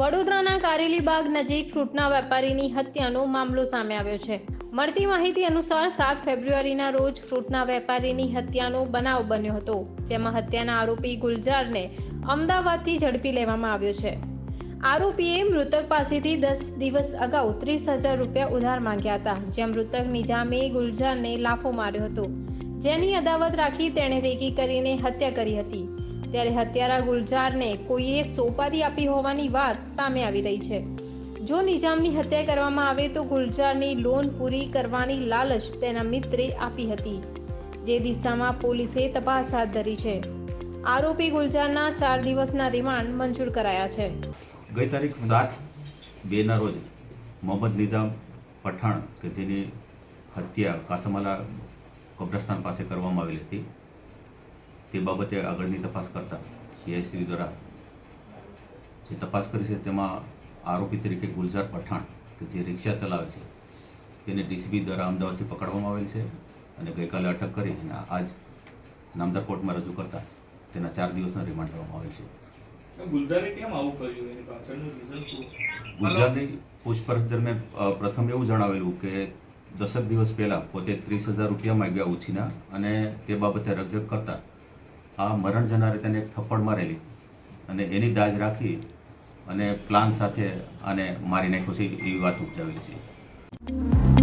વડોદરાના કારેલીબાગ નજીક ફ્રૂટના વેપારીની હત્યાનો મામલો સામે આવ્યો છે. મળતી માહિતી અનુસાર સાત ફેબ્રુઆરીના રોજ ફ્રૂટના વેપારીની હત્યાનો બનાવ બન્યો હતો, જેમાં હત્યાના આરોપી ગુલજારને અમદાવાદથી ઝડપી લેવામાં આવ્યો છે. આરોપીએ મૃતક પાસેથી દસ દિવસ અગાઉ ત્રીસ હજાર રૂપિયા ઉધાર માંગ્યા હતા, જ્યાં મૃતક નિજામે ગુલજારને લાફો માર્યો હતો. જેની અદાવત રાખી તેણે રેકી કરીને હત્યા કરી હતી. ત્યારે હત્યારા ગુલજારને કોઈએ સોપારી આપી હોવાની વાત સામે આવી રહી છે. જો નિજામની હત્યા કરવામાં આવે તો ગુલજારની લોન પૂરી કરવાની લાલચ તેના મિત્રે આપી હતી. જે દિશામાં પોલીસે તપાસ હાથ ધરી છે. આરોપી ગુલજારના ચાર દિવસના રિમાન્ડ મંજૂર કરાયા છે. ગઈ તારીખ સાત બેના રોજ મોહમ્મદ નિઝામ પઠાણ કે જેની હત્યા કાસમાલા કબ્રસ્તાન પાસે કરવામાં આવેલી હતી તે બાબતે આગળની તપાસ કરતા પીઆઈસી દ્વારા જે તપાસ કરી છે તેમાં આરોપી તરીકે ગુલઝાર પઠાણ કે જે રિક્ષા ચલાવે છે તેને ડીસીબી દ્વારા અમદાવાદથી પકડવામાં આવેલ છે અને ગઈકાલે અટક કરી અને આજ નામદાર કોર્ટમાં રજૂ કરતા તેના ચાર દિવસના રિમાન્ડ લેવામાં આવેલ છે. ગુલઝારે કેમ આવું કર્યું? એની પાછળનું રીઝન શું? ગુલજારની પૂછપરછ દરમિયાન પ્રથમ એવું જણાવેલું કે દસક દિવસ પહેલાં પોતે ત્રીસ હજાર રૂપિયા માંગ્યા ઉછીના અને તે બાબતે રજક કરતા આ મરણ જનારે તેને એક થપ્પડ મારેલી અને એની દાજ રાખી અને પ્લાન સાથે આને મારી ખુશી એવી વાત ઉપજાવેલી છે.